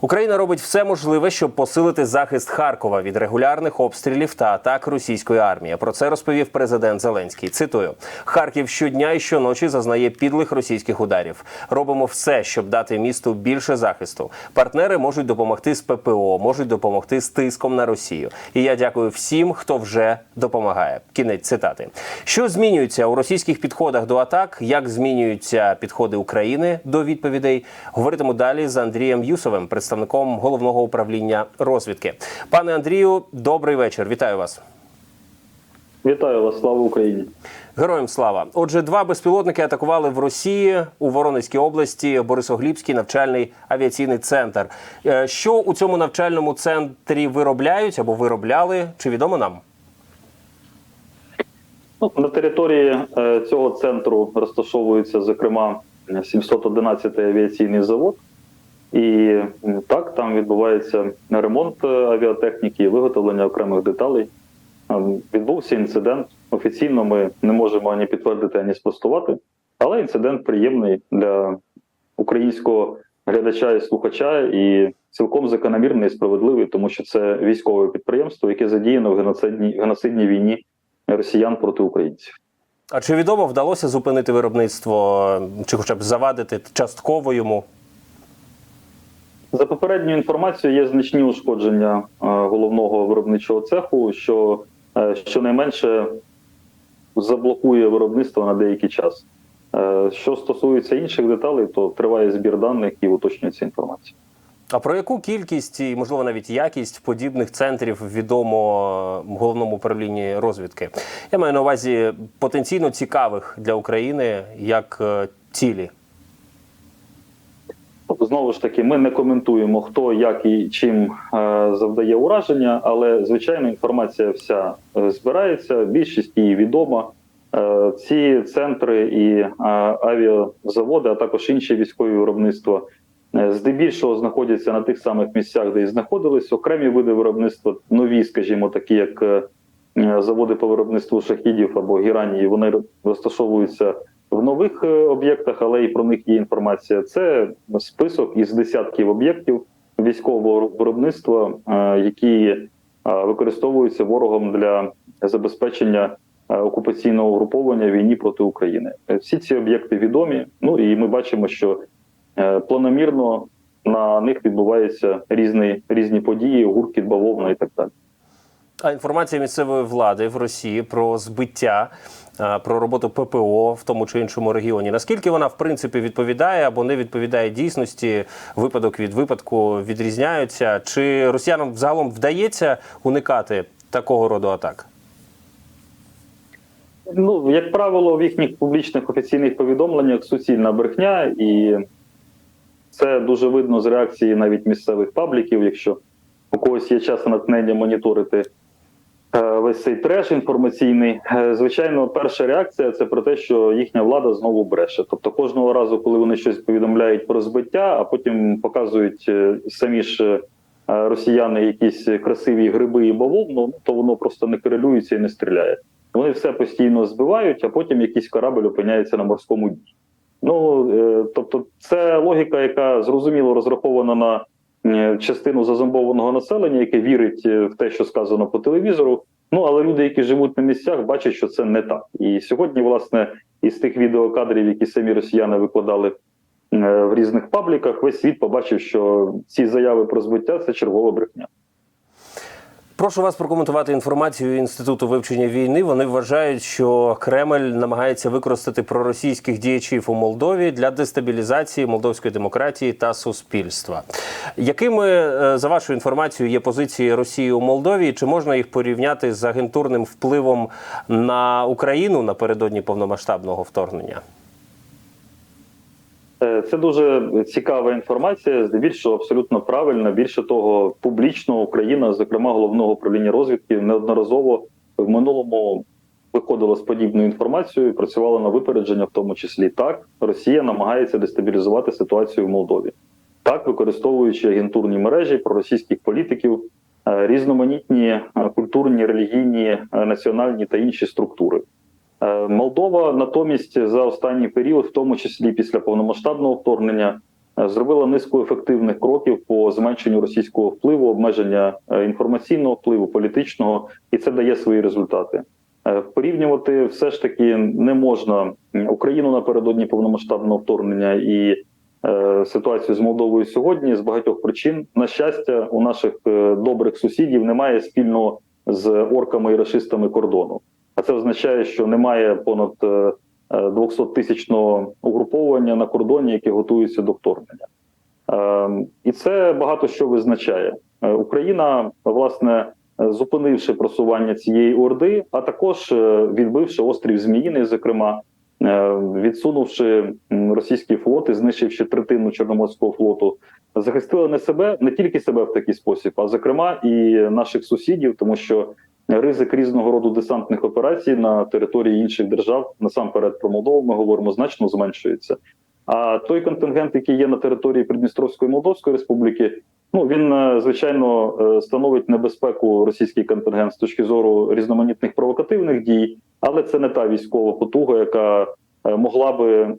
Україна робить все можливе, щоб посилити захист Харкова від регулярних обстрілів та атак російської армії. Про це розповів президент Зеленський. Цитую: Харків щодня і щоночі зазнає підлих російських ударів. Робимо все, щоб дати місту більше захисту. Партнери можуть допомогти з ППО, можуть допомогти з тиском на Росію. І я дякую всім, хто вже допомагає. Кінець цитати. Що змінюється у російських підходах до атак? Як змінюються підходи України до відповідей? Говоритиму далі з Андрієм Юсовим, представником головного управління розвідки. Пане Андрію, добрий вечір. Вітаю вас. Вітаю вас, слава Україні. Героям слава. Отже, два безпілотники атакували в Росії у Воронезькій області Борисоглібський навчальний авіаційний центр. Е, Що у цьому навчальному центрі виробляють або виробляли? Чи відомо нам? Ну, на території е, цього центру розташовується, зокрема, 711 авіаційний завод. І так, там відбувається ремонт е, авіатехніки виготовлення окремих деталей. Ем, Відбувся інцидент. Офіційно ми не можемо ані підтвердити, ані спростувати, але інцидент приємний для українського глядача і слухача, і цілком закономірний і справедливий, тому що це військове підприємство, яке задіяно в геноцидній геноцидній війні росіян проти українців. А чи відомо вдалося зупинити виробництво, чи хоча б завадити частково йому? За попередньою інформацією, є значні ушкодження е, головного виробничого цеху, що е, щонайменше заблокує виробництво на деякий час. Е, Що стосується інших деталей, то триває збір даних і уточнюється інформація. А про яку кількість і, можливо, навіть якість подібних центрів відомо головному управлінні розвідки? Я маю на увазі потенційно цікавих для України як цілі. Знову ж таки, ми не коментуємо, хто як і чим е, завдає ураження, але звичайно інформація вся е, збирається. Більшість її відома. Е, ці центри і авіазаводи, а також інші військові виробництва, здебільшого знаходяться на тих самих місцях, де і знаходились. Окремі види виробництва, нові, скажімо, такі як заводи по виробництву шахідів або гіранії, вони розташовуються в нових е, об'єктах, але і про них є інформація. Це список із десятків об'єктів військового виробництва, е, які е, використовуються ворогом для забезпечення окупаційного угруповання війні проти України. Всі ці об'єкти відомі. Ну і ми бачимо, що планомірно на них відбуваються різні різні події, гуркіт, бавовна і так далі. А інформація місцевої влади в Росії про збиття, про роботу ППО в тому чи іншому регіоні. Наскільки вона в принципі відповідає або не відповідає дійсності? Випадок від випадку відрізняються? Чи росіянам взагалом вдається уникати такого роду атак? Ну, як правило, в їхніх публічних офіційних повідомленнях суцільна брехня, і це дуже видно з реакції навіть місцевих пабліків, якщо у когось є час і натхнення моніторити весь цей треш інформаційний. Е, Звичайно, перша реакція це про те, що їхня влада знову бреше. Тобто кожного разу, коли вони щось повідомляють про збиття, а потім показують е, самі ж е, росіяни якісь красиві гриби і бавовну, то воно просто не корелюється і не стріляє. Вони все постійно збивають, а потім якийсь корабль опиняється на морському дні. Ну е, тобто, це логіка, яка зрозуміло розрахована на е, частину зазомбованого населення, яке вірить е, в те, що сказано по телевізору. Ну але люди, які живуть на місцях, бачать, що це не так. І сьогодні, власне, із тих відеокадрів, які самі росіяни викладали е, в різних пабліках, весь світ побачив, що ці заяви про збиття це чергова брехня. Прошу вас прокоментувати інформацію інституту вивчення війни. Вони вважають, що Кремль намагається використати проросійських діячів у Молдові для дестабілізації молдовської демократії та суспільства. Якими е, за вашою інформацією є позиції Росії у Молдові? Чи можна їх порівняти з агентурним впливом на Україну напередодні повномасштабного вторгнення? Е, Це дуже цікава інформація, здебільшого абсолютно правильна. Більше того, публічно Україна, зокрема головного управління розвідки, неодноразово в минулому виходила з подібною інформацією, працювала на випередження, в тому числі так. Росія намагається дестабілізувати ситуацію в Молдові, так використовуючи агентурні мережі проросійських політиків, е, різноманітні е, культурні, релігійні, національні та інші структури. Е, Молдова натомість за останній період, в тому числі після повномасштабного вторгнення, е, зробила низку ефективних кроків по зменшенню російського впливу, обмеження е, інформаційного впливу, політичного, і це дає свої результати. Порівнювати все ж таки не можна Україну напередодні повномасштабного вторгнення і ситуацію з Молдовою сьогодні з багатьох причин. На щастя, у наших добрих сусідів немає спільного з орками і рашистами кордону. А це означає, що немає понад 200 тисячного угруповання на кордоні, яке готується до вторгнення. Е, І це багато що визначає. Е, Україна, власне, е, зупинивши просування цієї орди, а також е, відбивши острів Зміїний, зокрема, е, відсунувши м, російський флот і знищивши третину Чорноморського флоту, захистила не себе, не тільки себе в такий спосіб, а зокрема і наших сусідів, тому що ризик різного роду десантних операцій на території інших держав, насамперед про Молдову, ми говоримо, значно зменшується. А той контингент, який є на території Придністровської Молдовської Республіки, ну він е, звичайно е, становить небезпеку російський контингент з точки зору різноманітних провокативних дій, але це не та військова потуга, яка е, могла би,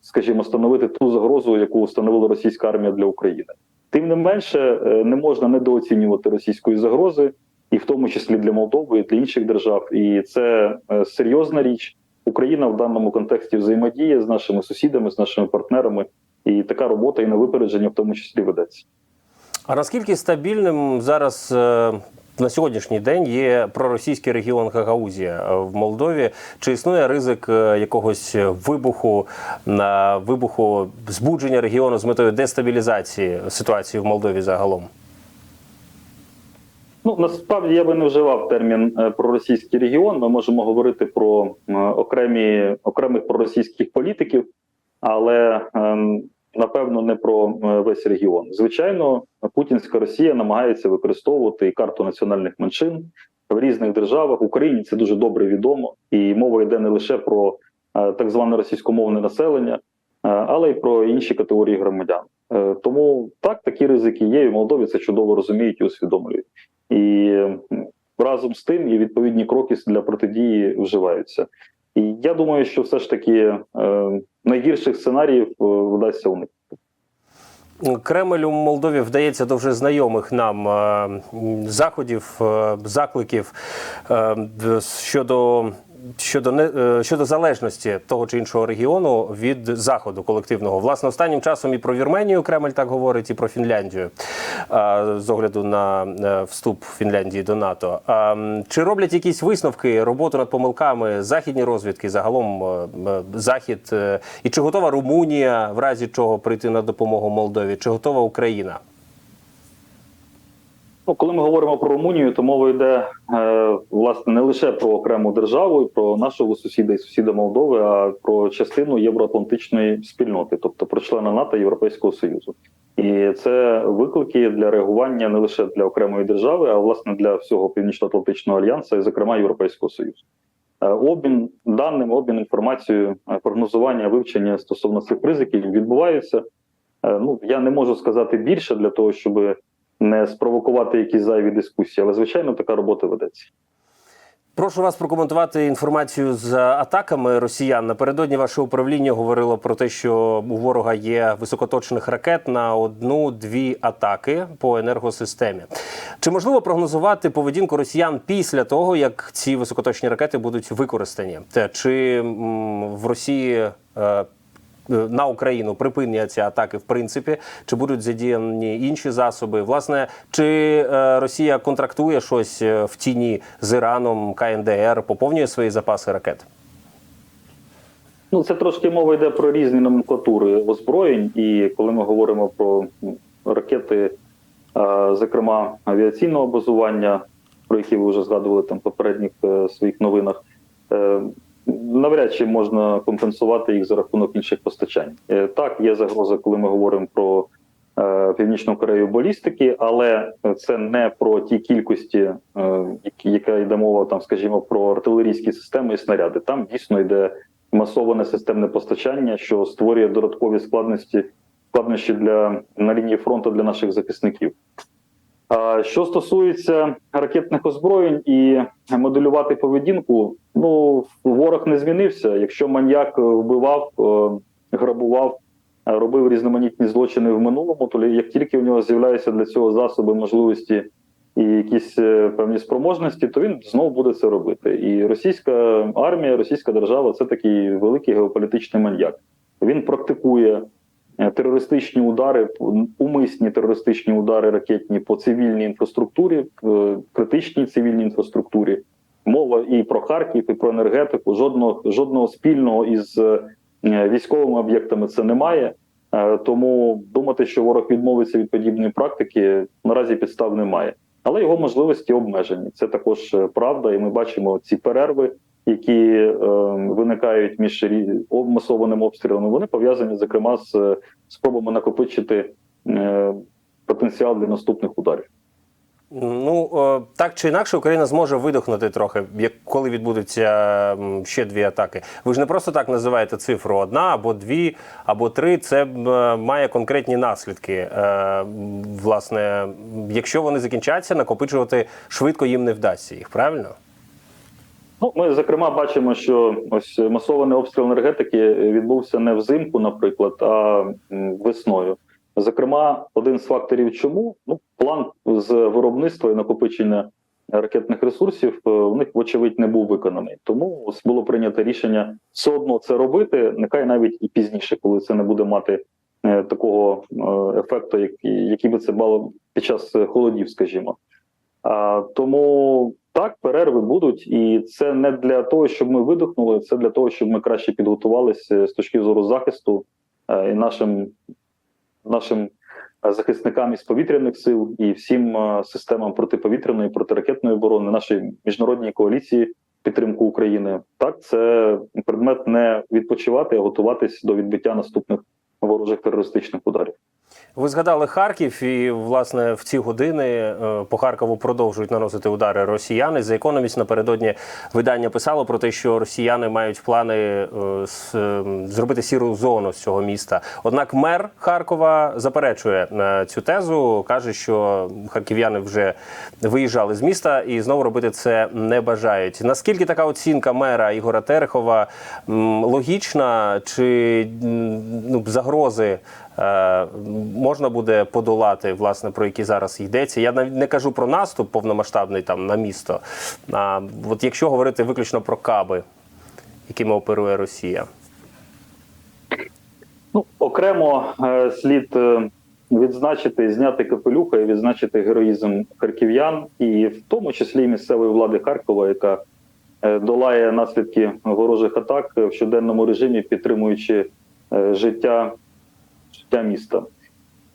скажімо, становити ту загрозу, яку становила російська армія для України. Тим не менше, не можна недооцінювати російської загрози, і в тому числі для Молдови, і для інших держав. І це е, серйозна річ. Україна в даному контексті взаємодіє з нашими сусідами, з нашими партнерами, і така робота і на випередження в тому числі ведеться. А наскільки стабільним зараз е, на сьогоднішній день є проросійський регіон Гагаузія е, в Молдові? Чи існує ризик якогось вибуху на вибуху збудження регіону з метою дестабілізації ситуації в Молдові загалом? Ну насправді я би не вживав термін е, проросійський регіон. Ми можемо говорити про е, окремі окремих проросійських політиків, але ем, напевно не про е, весь регіон. Звичайно, путінська Росія намагається використовувати карту національних меншин в різних державах. В Україні це дуже добре відомо, і мова йде не лише про так зване російськомовне населення, але й про інші категорії громадян. Тому так такі ризики є. і В Молдові це чудово розуміють і усвідомлюють. І разом з тим і відповідні кроки для протидії вживаються. І я думаю, що все ж таки е, найгірших сценаріїв е, вдасться уникнути. Кремль у Молдові вдається до вже знайомих нам е, заходів, закликів щодо. Щодо не е, щодо залежності того чи іншого регіону від заходу колективного, власне, останнім часом і про Вірменію Кремль так говорить, і про Фінляндію з огляду на е, вступ Фінляндії до НАТО. Чи роблять якісь висновки, роботу над помилками західні розвідки, загалом е, захід, і чи готова Румунія в разі чого прийти на допомогу Молдові? Чи готова Україна? Ну, коли ми говоримо про Румунію, то мова йде е, власне не лише про окрему державу, і про нашого сусіда і сусіда Молдови, а про частину євроатлантичної спільноти, тобто про члена НАТО Європейського Союзу. І це виклики для реагування не лише для окремої держави, а власне для всього північно-атлантичного альянсу, і зокрема Європейського Союзу. Е, Обмін даними, обмін інформацією, е, прогнозування, вивчення стосовно цих ризиків відбуваються. Е, Ну я не можу сказати більше для того, щоб не спровокувати якісь зайві дискусії, але звичайно така робота ведеться. Прошу вас прокоментувати інформацію з атаками росіян. Напередодні ваше управління говорило про те, що у ворога є високоточних ракет на одну-дві атаки по енергосистемі. Чи можливо прогнозувати поведінку росіян після того, як ці високоточні ракети будуть використані? Чи в Росії е, на Україну припиняться атаки, в принципі, чи будуть задіяні інші засоби? Власне, чи е, Росія контрактує щось е, в тіні з Іраном, КНДР, поповнює свої запаси ракет? Ну це трошки мова йде про різні номенклатури озброєнь, і коли ми говоримо про ракети, е, зокрема авіаційного базування, про які ви вже згадували там в попередніх е, своїх новинах. Навряд чи можна компенсувати їх за рахунок інших постачань. Е, Так, є загроза, коли ми говоримо про е, Північну Корею балістики, але це не про ті кількості, е, яка йде мова, там, скажімо, про артилерійські системи і снаряди. Там дійсно йде масоване системне постачання, що створює додаткові складності складнощі для на лінії фронту для наших захисників. Що стосується ракетних озброєнь і моделювати поведінку, ну ворог не змінився. Якщо маньяк вбивав, е, грабував робив різноманітні злочини в минулому, то як тільки в нього з'являються для цього засоби, можливості і якісь е, певні спроможності, то він знову буде це робити. І російська армія, російська держава це такий великий геополітичний маньяк. Він практикує терористичні удари, умисні терористичні удари ракетні по цивільній інфраструктурі, е, критичній цивільній інфраструктурі. Мова і про Харків, і про енергетику. Жодного жодного спільного із е, військовими об'єктами це немає. Е, Тому думати, що ворог відмовиться від подібної практики, наразі підстав немає. Але його можливості обмежені. Це також е, правда, і ми бачимо ці перерви, які е, виникають між масованим обстрілами. Вони пов'язані зокрема з спробами накопичити е, потенціал для наступних ударів. Ну е, так чи інакше, Україна зможе видохнути трохи, як коли відбудуться ще дві атаки. Ви ж не просто так називаєте цифру одна або дві, або три. Це е, має конкретні наслідки. Е, Власне, якщо вони закінчаться, накопичувати швидко їм не вдасться їх, правильно? Ну, ми зокрема бачимо, що ось масований обстріл енергетики відбувся не взимку, наприклад, а весною. Зокрема, один з факторів, чому ну план з виробництва і накопичення ракетних ресурсів е, у них вочевидь не був виконаний. Тому було прийнято рішення все одно це робити, нехай навіть і пізніше, коли це не буде мати е, такого е, ефекту, який, би це мало під час холодів, скажімо. А, тому так, перерви будуть, і це не для того, щоб ми видихнули, це для того, щоб ми краще підготувалися з точки зору захисту е, і нашим, нашим е, захисникам із повітряних сил і всім е, системам протиповітряної протиракетної оборони, нашої міжнародній коаліції підтримку України. Так, це предмет не відпочивати, а готуватись до відбиття наступних ворожих терористичних ударів. Ви згадали Харків, і власне в ці години е, по Харкову продовжують наносити удари росіяни. За економіст напередодні видання писало про те, що росіяни мають плани е, е, зробити сіру зону з цього міста. Однак мер Харкова заперечує цю тезу, каже, що харків'яни вже виїжджали з міста і знову робити це не бажають. Наскільки така оцінка мера Ігора Терехова логічна, чи ну, загрози? Е, можна буде подолати, власне, про які зараз йдеться. Я навіть не кажу про наступ повномасштабний там на місто. А от якщо говорити виключно про каби, якими оперує Росія. Ну, окремо е, слід е, відзначити, зняти капелюха і відзначити героїзм харків'ян, і в тому числі місцевої влади Харкова, яка е, долає наслідки ворожих атак в щоденному режимі, підтримуючи е, життя, життя міста.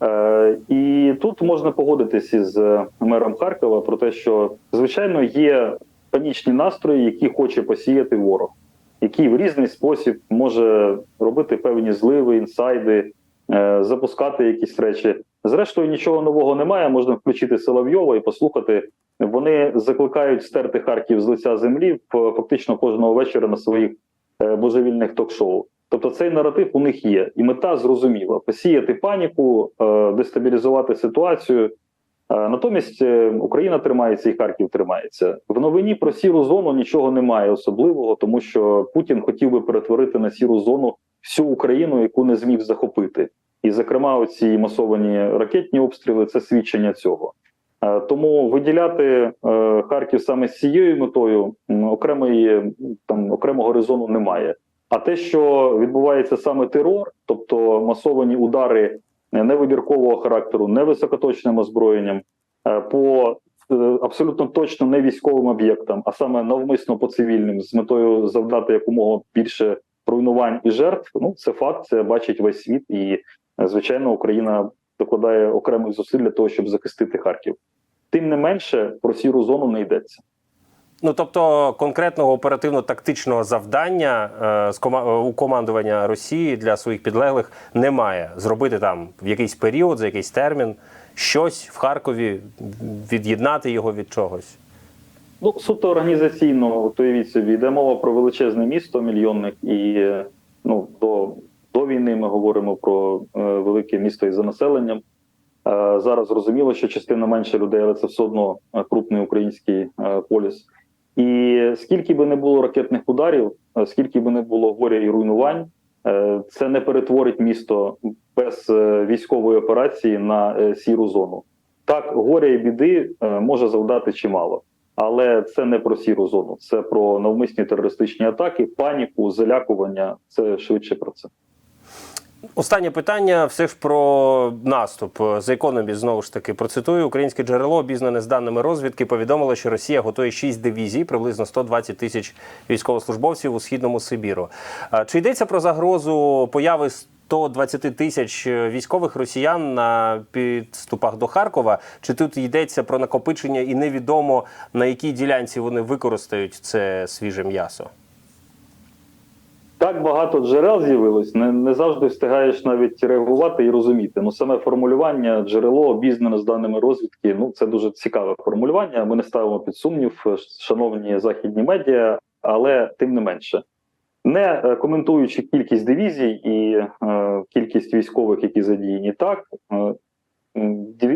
Е, І тут можна погодитись із е, мером Харкова про те, що звичайно є панічні настрої, які хоче посіяти ворог який в різний спосіб може робити певні зливи, інсайди, е, запускати якісь речі. Зрештою, нічого нового немає. Можна включити Соловйова і послухати. Вони закликають стерти Харків з лиця землі фактично кожного вечора на своїх божевільних ток-шоу. Тобто цей наратив у них є, і мета зрозуміла: посіяти паніку, е, дестабілізувати ситуацію. Е, Натомість е, Україна тримається і Харків тримається. В новині про сіру зону нічого немає особливого, тому що Путін хотів би перетворити на сіру зону всю Україну, яку не зміг захопити. І, зокрема, оці масовані ракетні обстріли це свідчення цього. Тому виділяти Харків саме з цією метою окремої там окремого резону немає. А те, що відбувається саме терор, тобто масовані удари е, невибіркового характеру, невисокоточним озброєнням е, по е, абсолютно точно не військовим об'єктам, а саме навмисно по цивільним, з метою завдати якомога більше руйнувань і жертв. Ну це факт, це бачить весь світ, і звичайно, Україна докладає окремих зусиль для того, щоб захистити Харків. Тим не менше, про сіру зону не йдеться. Ну тобто конкретного оперативно-тактичного завдання е, з кома- е, у командування Росії для своїх підлеглих немає. Зробити там в якийсь період, за якийсь термін щось в Харкові, від'єднати його від чогось. Ну, суто організаційно, от уявіть собі, йде мова про величезне місто мільйонник, і е, ну, до, до війни ми говоримо про е, велике місто із населенням. Е, зараз зрозуміло, що частина менше людей, але це все одно крупний український поліс. І скільки би не було ракетних ударів, е, скільки би не було горя і руйнувань, е, це не перетворить місто без е, військової операції на сіру зону. Так, горя і біди може завдати чимало, але це не про сіру зону, це про навмисні терористичні атаки, паніку, залякування. Це швидше про це. Останнє питання все ж про наступ. З економі знову ж таки процитую українське джерело, обізнане з даними розвідки, повідомило, що Росія готує 6 дивізій, приблизно 120 тисяч військовослужбовців у східному Сибіру. Чи йдеться про загрозу появи 120 тисяч військових росіян на підступах до Харкова? Чи тут йдеться про накопичення і невідомо на якій ділянці вони використають це свіже м'ясо? Так багато джерел з'явилось, не, не завжди встигаєш навіть реагувати і розуміти. Ну саме формулювання, джерело обізнане з даними розвідки. Ну це дуже цікаве формулювання. Ми не ставимо під сумнів, е, шановні західні медіа, але тим не менше, не е, коментуючи кількість дивізій і е, кількість військових, які задіяні, так е,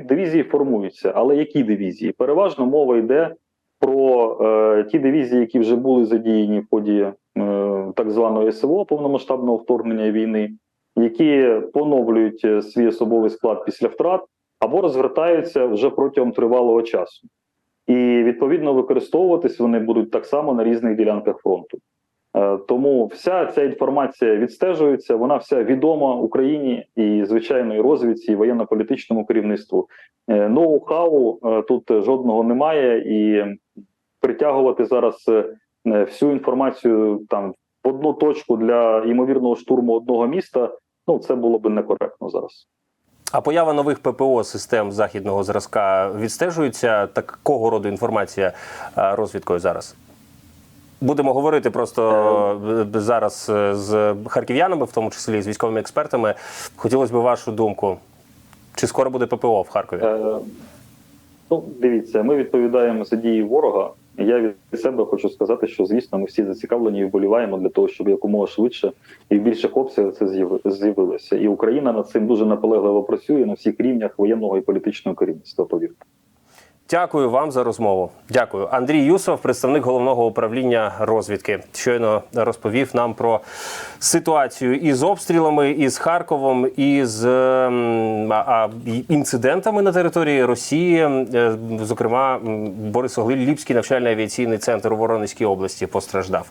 дивізії формуються. Але які дивізії? Переважно мова йде про е, ті дивізії, які вже були задіяні в ході так званого СВО повномасштабного вторгнення війни, які поновлюють е, свій особовий склад після втрат або розвертаються вже протягом тривалого часу. І відповідно використовуватись вони будуть так само на різних ділянках фронту. Е, Тому вся ця інформація відстежується, вона вся відома Україні і звичайної розвідці, і воєнно-політичному керівництву. Е, Ноу-хау е, тут жодного немає, і притягувати зараз е, е, всю інформацію там в одну точку для ймовірного штурму одного міста. Ну це було би некоректно зараз. А поява нових ППО систем західного зразка відстежується такого роду інформація е, розвідкою зараз? Будемо говорити просто е, зараз е, з харків'янами, в тому числі з військовими експертами. Хотілося б вашу думку. Чи скоро буде ППО в Харкові? Е, ну, дивіться, ми відповідаємо за дії ворога. Я від себе хочу сказати, що звісно, ми всі зацікавлені і вболіваємо для того, щоб якомога швидше і в більших обсягах це з'яви- з'явилося. І Україна над цим дуже наполегливо працює на всіх рівнях воєнного і політичного керівництва. Повірте. Дякую вам за розмову. Дякую. Андрій Юсов, представник головного управління розвідки, щойно розповів нам про ситуацію із обстрілами, із Харковом, із ем, а, інцидентами на території Росії. Е, Зокрема, Борис Ліпський навчальний авіаційний центр у Воронезькій області постраждав.